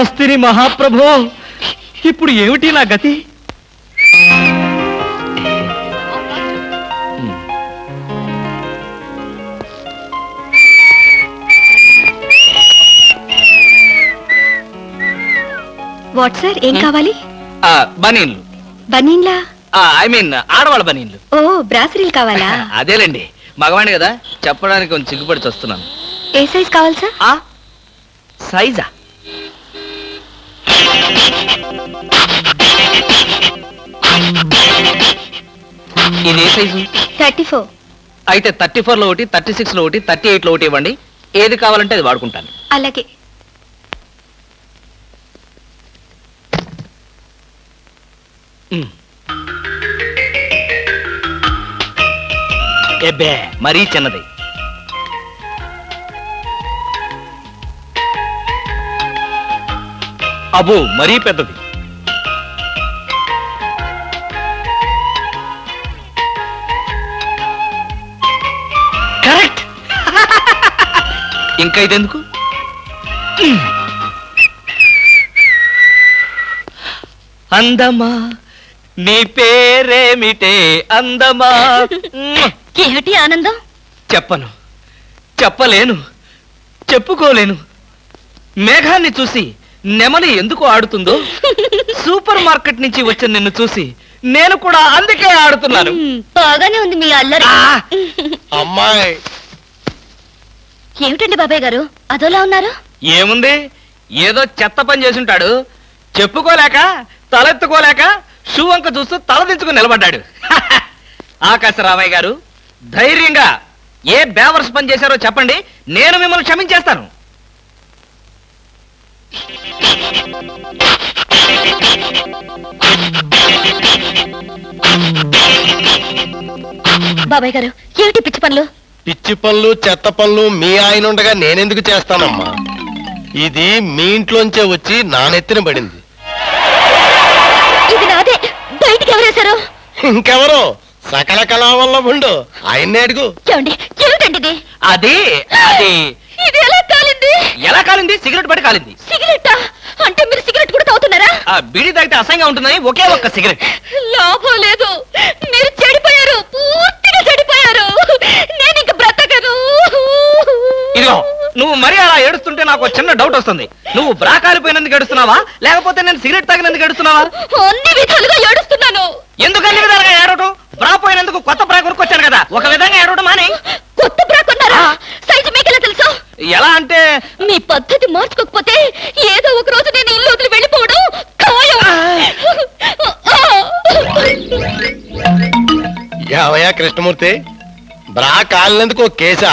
చస్తిని మహాప్రభు. ఇప్పుడు ఏమిటి నా గతి? వాట్ సార్ ఏం కావాలి? ఆ, బనీన్లు. బనీన్లా? ఐ మీన్ ఆడవాళ్ళ బనీన్లు. ఓ బ్రాసరీలు కావాలా? అదేలేండి మగవాణి కదా చెప్పడానికి కొంచెం సిగ్గుపడి వస్తున్నాను ఏ సైజ్ కావాలి సార్? ఆ సైజా? ఇది ఏ సైజు థర్టీ ఫోర్. అయితే థర్టీ ఫోర్లో ఒకటి థర్టీ సిక్స్లో ఒకటి థర్టీ ఎయిట్లో ఒకటి ఇవ్వండి. ఏది కావాలంటే అది వాడుకుంటాను. అలాగే. ఎబ్బే మరీ చిన్నది. అబో మరీ పెద్దది. ఇంకా ఇదెందుకు. అందమా నీ పేరేమిటే అందమా. ఏమిటి ఆనందం చెప్పను చెప్పలేను చెప్పుకోలేను మేఘాన్ని చూసి నెమలి ఎందుకు ఆడుతుందో సూపర్ మార్కెట్ నుంచి వచ్చిన నిన్ను చూసి నేను కూడా అందుకే ఆడుతున్నాను బాగానే ఉంది మీ అల్లరి! అమ్మాయి ఏమిటండి బాబాయ్ గారు? అదోలా ఉన్నారు? ఏముంది? ఏదో చెత్త పని చేసుంటాడు. చెప్పుకోలేక తలెత్తుకోలేక షూ వంక చూస్తూ తలదించుకుని నిలబడ్డాడు. ఆకాశ రామయ్య గారు ధైర్యంగా ఏ బేవర్స్ పని చేశారో చెప్పండి. నేను మిమ్మల్ని క్షమించేస్తాను. బాబాయ్ గారు ఏమిటి పిచ్చి పనులు? పిచ్చి పనులు చెత్త పనులు మీ ఆయన ఉండగా నేనెందుకు చేస్తానమ్మా? ఇది మీ ఇంట్లోంచే వచ్చి నా నెత్తిన పడింది. ఇది నాదే. బయటికి ఎవరేశారు ఇంకెవరో? సకల కళావల్లభుండు ఆయన్నే అడుగు. ఏమండి ఏమిటండి ఇది? అది అది. ఇది ఎలా కాలింది? ఎలా కాలింది? సిగరెట్ పడి కాలింది. సిగరెట్టా అంటే మీరు సిగరెట్ కూడా తాగుతున్నారా? ఆ బీడీ తాగితే అసహ్యంగా ఉంటుందని ఒకే ఒక్క సిగరెట్. లాభం లేదు. మీరు చెడిపోయారు. పూర్తిగా చెడిపోయారు నేను ఇంక బ్రతకను ఇదిగో నువ్వు మరీ అలా ఏడుస్తుంటే నాకు ఒక చిన్న డౌట్ వస్తుంది. నువ్వు బ్రా కాలిపోయినందుకు ఏడుస్తున్నావా? లేకపోతే నేను సిగరెట్ తాగినందుకు ఏడుస్తున్నావా? అన్ని విధాలుగా ఏడుస్తున్నాను. ఎందుకు అన్ని విధాలుగా ఏడవటం? బ్రా పోయినందుకు కొత్త బ్రా కొనుక్కొచ్చాను కదా. ఒక విధంగా ఏడవటం మాని? కొత్త బ్రా కొన్నారా? సైజు మీకెలా తెలుసు? ఎలా అంటే? మీ పద్ధతి మార్చుకోకపోతే ఏదో ఒక రోజు నేను ఇల్లు వదిలి వెళ్ళిపోవడం ఖాయం. యావయ్యా కృష్ణమూర్తి? బ్రా కాలినందుకు ఒక కేసా?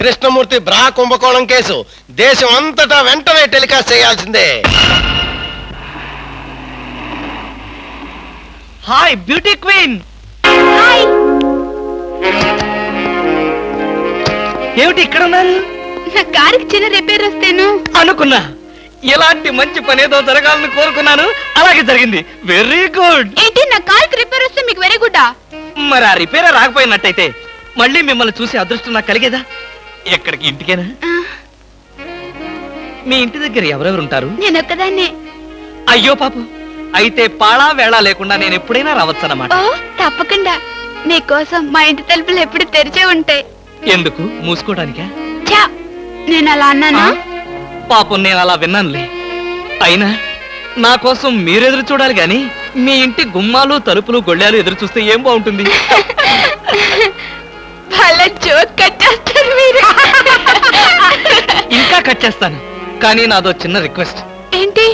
కృష్ణమూర్తి బ్రా కుంభకోణం కేసు. దేశం అంతటా వెంటనే టెలికాస్ట్ చేయాల్సిందే. Hi beauty queen. ఏమిటి ఇక్కడ ఉన్నారు నా కారుకి చిన్న రిపేర్ వస్తేను. అనుకున్నా. ఇలాంటి మంచి పని ఏదో జరగాలని కోరుకున్నాను. అలాగే జరిగింది. వెరీ గుడ్ ఏంటి నా కాల్కి రిపేర్ వస్తే మీకు వెరీ గుడ్డా మరి ఆ రిపేర్ రాకపోయినట్టయితే మళ్ళీ మిమ్మల్ని చూసి అదృష్టం నాకు కలిగేదా? ఎక్కడికి? ఇంటికేనా? మీ ఇంటి దగ్గర ఎవరెవరు ఉంటారు? నేను ఒక్కదాన్నే అయ్యో పాపం. అయితే పాళా వేళ లేకుండా నేను ఎప్పుడైనా రావచ్చన్నమాట. ఓ తప్పకుండా. మీకోసం మా ఇంటి తలుపులు ఎప్పుడు తెరిచే ఉంటాయి. ఎందుకు? మూసుకోవడానికా? నేను అలా అన్నానా? పాపం నేను అలా విన్నానులే. అయినా నా కోసం మీరెదురు చూడాలి గాని మీ ఇంటి గుమ్మాలు తలుపులు గొళ్ళాలు ఎదురు చూస్తే ఏం బాగుంటుంది? కట్ చేస్తాను. కానీ నాదో చిన్న రిక్వెస్ట్ ఏంటి?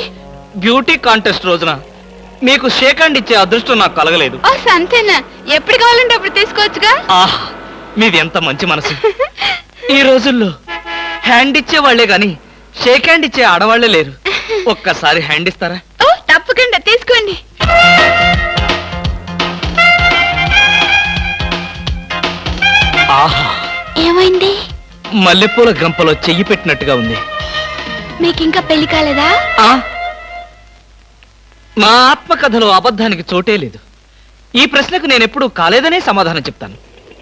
బ్యూటీ కాంటెస్ట్ రోజున మీకు షేక్ హ్యాండ్ ఇచ్చే అదృష్టం నాకు కలగలేదు. ఓ సంతేనా? ఎప్పుడు కావాలంటే అప్పుడు తీసుకోవచ్చుగా? ఆహ్ మీది ఎంత మంచి మనసు. ఈ రోజుల్లో హ్యాండ్ ఇచ్చే వాళ్ళే గాని షేక్ హ్యాండ్ ఇచ్చే ఆడవాళ్ళే లేరు. ఒక్కసారి హ్యాండ్ ఇస్తారా? ఓ తప్పకుండా తీసుకోండి. ఆహా. ఏమైంది? మల్లెపూల గంపలో చెయ్యి పెట్టినట్టుగా ఉంది. మీకు ఇంకా పెళ్ళి కాలేదా? ఆ? నా ఆత్మకథలో అబద్ధానికి చోటే లేదు. ఈ ప్రశ్నకు నేను ఎప్పుడూ కాలేదనే సమాధానం చెప్తాను.